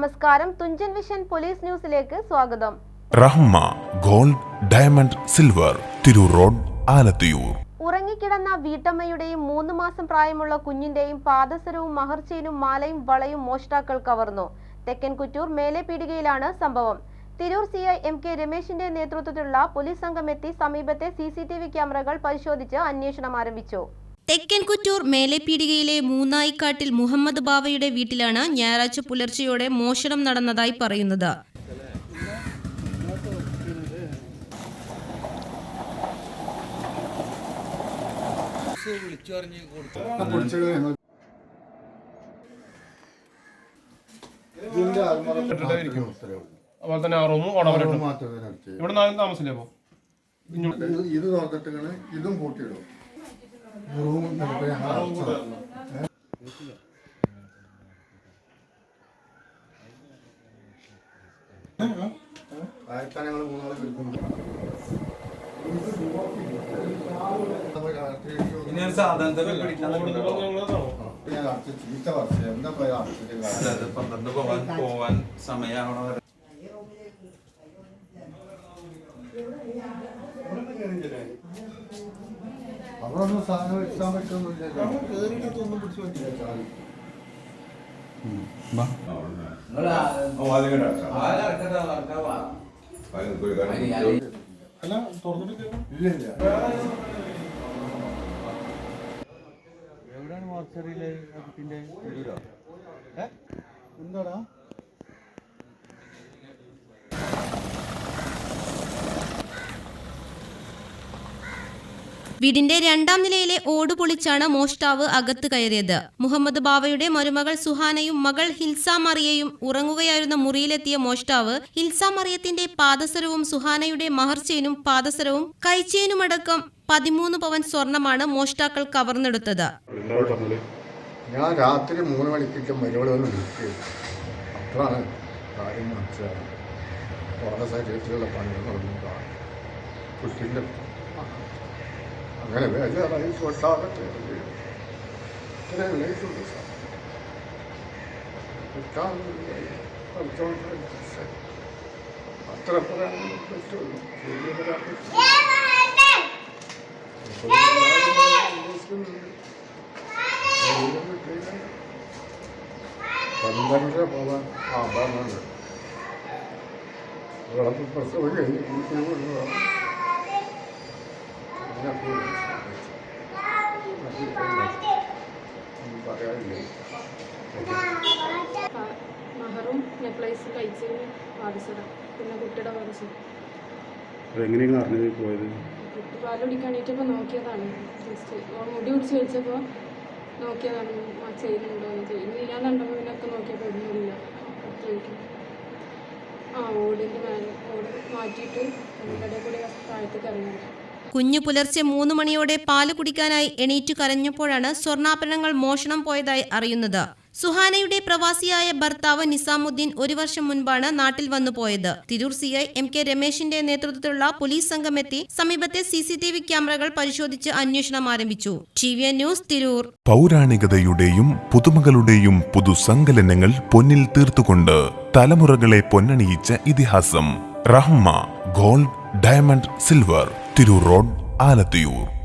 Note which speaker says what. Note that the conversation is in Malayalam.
Speaker 1: നമസ്കാരം. തുഞ്ചൻ വിഷൻ പോലീസ് ന്യൂസിലേക്ക് സ്വാഗതം.
Speaker 2: Rahma gold diamond silver Tirur road Alathiyur.
Speaker 1: ഉറങ്ങിക്കിടന്ന വീട്ടമ്മയുടെയും മൂന്ന് മാസം പ്രായമുള്ള കുഞ്ഞിന്റെയും പാദസരവും മഹർച്ചയിലും മാലയും വളയും മോഷ്ടാക്കൾ കവർന്നു. തെക്കൻ കുറ്റൂർ മേലെ പീടികയിലാണ് സംഭവം. Tirur C I M K രമേശിന്റെ നേതൃത്വത്തിലുള്ള പോലീസ് സംഘം എത്തി സമീപത്തെ സി സി ടി വി ക്യാമറകൾ പരിശോധിച്ച് അന്വേഷണം ആരംഭിച്ചു.
Speaker 3: തെക്കൻ കുറ്റൂർ മേലെപ്പീടികയിലെ മൂന്നായിക്കാട്ടിൽ മുഹമ്മദ് ബാവയുടെ വീട്ടിലാണ് ഞായറാഴ്ച പുലർച്ചെയോടെ മോഷണം നടന്നതായി പറയുന്നത്.
Speaker 4: അതുപോലെ തന്നെ ആ റൂമും ഇവിടെ താമസില്ലേ
Speaker 5: ഇത് ഇത് ഇതും കൂട്ടിയിടും റൂം ചിലപ്പോ ഞങ്ങൾ? ആയിരത്തി ഞങ്ങൾ മൂന്നാളെ
Speaker 6: പന്ത്രണ്ട് പോവാൻ പോവാൻ സമയമാവണ വരെ
Speaker 5: അവിടെ ഒന്നും സാധനം വെച്ചാൻ പറ്റുന്നില്ല
Speaker 4: അല്ല തുറന്നിട്ടില്ല
Speaker 5: ഇല്ല ഇല്ല. എന്താടാ?
Speaker 3: വീടിന്റെ രണ്ടാം നിലയിലെ ഓട് പൊളിച്ചാണ് മോഷ്ടാവ് അകത്ത് കയറിയത്. മുഹമ്മദ് ബാവയുടെ മരുമകൾ സുഹാനയും മകൾ ഹിൽസ മറിയയും ഉറങ്ങുകയായിരുന്ന മുറിയിലെത്തിയ മോഷ്ടാവ് ഹിൽസ മറിയത്തിന്റെ പാദസരവും സുഹാനയുടെ മഹർച്ചേനും പാദസരവും കൈച്ചേനുമടക്കം പതിമൂന്ന് പവൻ സ്വർണമാണ് മോഷ്ടാക്കൾ കവർന്നെടുത്തത്.
Speaker 5: ഞാൻ രാത്രി മൂന്ന് മണിക്കിട്ട് മരുവളെ അപ്പോഴാണ് കാര്യം കുട്ടിന്റെ അങ്ങനെ ബേജാറായി കൊട്ടാകട്ടെ ഇത്രയും ലൈഫുണ്ട് സാർ കിട്ടാൻ അത്ര പറയാൻ പറ്റുള്ളൂ വലിയ പറയാൻ പറ്റില്ല പന്ത്രണ്ടര പോകാൻ ആ പറഞ്ഞത് ഇവിടെ പ്രസവം കഴിഞ്ഞ്
Speaker 7: മഹറും നെക്ലേസ് കഴിച്ച് പാടിച്ചതാണ് പിന്നെ കുട്ടിയുടെ പാടിച്ചത്
Speaker 8: എങ്ങനെയാണ് അറിഞ്ഞത് പോയത്?
Speaker 7: കുട്ടി പാൽ കുടിക്കാനായിട്ടപ്പോൾ നോക്കിയതാണ്. ജസ്റ്റ് മുടി പിടിച്ച് വെച്ചപ്പോൾ നോക്കിയതാണ് ചെയ്യുന്നുണ്ടോ എന്ന് ചെയ്യും ഇല്ലാന്നുണ്ടെങ്കിൽ ഇതിനൊക്കെ നോക്കിയപ്പോൾ ഒന്നുമില്ല. ചോദിക്കും ആ ഓടിന്റെ മേലെ ഓട് മാറ്റിയിട്ട് അതിന്റെ ഇടയിൽ കൂടി താഴത്തേക്ക് ഇറങ്ങുന്നുണ്ട്
Speaker 3: കുഞ്ഞു പുലർച്ചെ മൂന്ന് മണിയോടെ പാൽ കുടിക്കാനായി എണീറ്റു കരഞ്ഞപ്പോഴാണ് സ്വർണാഭരണങ്ങൾ മോഷണം പോയതായി അറിയുന്നത്. സുഹാനയുടെ പ്രവാസിയായ ഭർത്താവ് നിസാമുദ്ദീൻ ഒരു വർഷം മുൻപാണ് നാട്ടിൽ വന്നു പോയത്. Tirur C I M K രമേശിന്റെ നേതൃത്വത്തിലുള്ള പോലീസ് സംഘമെത്തി സമീപത്തെ സി സി ടി വി ക്യാമറകൾ പരിശോധിച്ച് അന്വേഷണം ആരംഭിച്ചു. T V news Tirur.
Speaker 2: പൗരാണികതയുടെയും പുതുമകളുടെയും പുതുസങ്കലനങ്ങൾ പൊന്നിൽ തീർത്തുകൊണ്ട് തലമുറകളെ പൊന്നണിയിച്ച ഇതിഹാസം. Rahma gold diamond silver Tirur road Alathiyur.